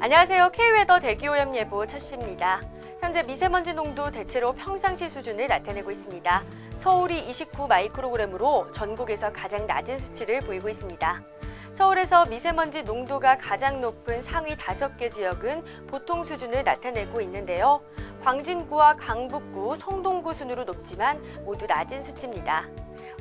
안녕하세요. K웨더 대기오염 예보 첫시입니다. 현재 미세먼지 농도 대체로 평상시 수준을 나타내고 있습니다. 서울이 29 마이크로그램으로 전국에서 가장 낮은 수치를 보이고 있습니다. 서울에서 미세먼지 농도가 가장 높은 상위 5개 지역은 보통 수준을 나타내고 있는데요. 광진구와 강북구, 성동구 순으로 높지만 모두 낮은 수치입니다.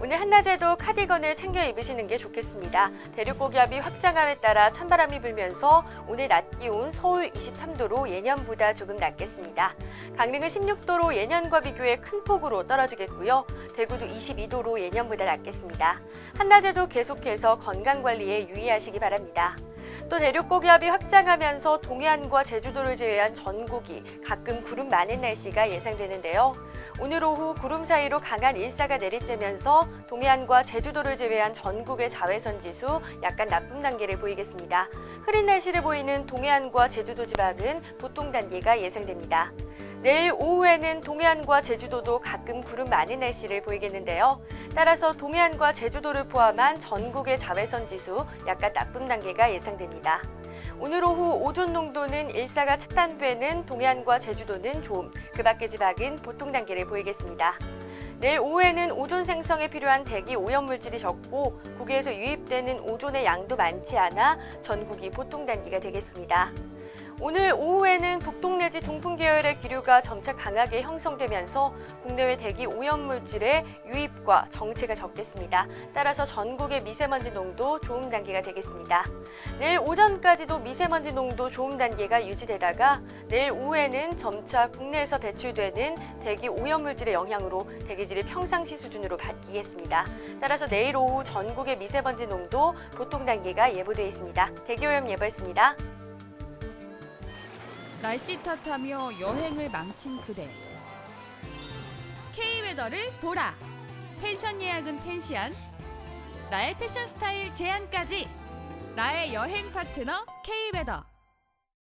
오늘 한낮에도 카디건을 챙겨 입으시는 게 좋겠습니다. 대륙 고기압이 확장함에 따라 찬바람이 불면서 오늘 낮 기온 서울 23도로 예년보다 조금 낮겠습니다. 강릉은 16도로 예년과 비교해 큰 폭으로 떨어지겠고요. 대구도 22도로 예년보다 낮겠습니다. 한낮에도 계속해서 건강 관리에 유의하시기 바랍니다. 또 대륙 고기압이 확장하면서 동해안과 제주도를 제외한 전국이 가끔 구름 많은 날씨가 예상되는데요. 오늘 오후 구름 사이로 강한 일사가 내리쬐면서 동해안과 제주도를 제외한 전국의 자외선 지수 약간 나쁨 단계를 보이겠습니다. 흐린 날씨를 보이는 동해안과 제주도 지방은 보통 단계가 예상됩니다. 내일 오후에는 동해안과 제주도도 가끔 구름 많은 날씨를 보이겠는데요. 따라서 동해안과 제주도를 포함한 전국의 자외선 지수 약간 나쁨 단계가 예상됩니다. 오늘 오후 오존 농도는 일사가 차단되는 동해안과 제주도는 좀, 그 밖의 지방은 보통 단계를 보이겠습니다. 내일 오후에는 오존 생성에 필요한 대기 오염 물질이 적고 국외에서 유입되는 오존의 양도 많지 않아 전국이 보통 단계가 되겠습니다. 오늘 오후에는 북동 내지 동풍 계열의 기류가 점차 강하게 형성되면서 국내외 대기 오염 물질의 유입과 정체가 적겠습니다. 따라서 전국의 미세먼지 농도 좋음 단계가 되겠습니다. 내일 오전까지도 미세먼지 농도 좋음 단계가 유지되다가 내일 오후에는 점차 국내에서 배출되는 대기 오염 물질의 영향으로 대기질이 평상시 수준으로 바뀌겠습니다. 따라서 내일 오후 전국의 미세먼지 농도 보통 단계가 예보되어 있습니다. 대기 오염 예보했습니다. 날씨 탓하며 여행을 망친 그대. K웨더를 보라. 펜션 예약은 펜시안. 나의 패션 스타일 제안까지. 나의 여행 파트너 K웨더.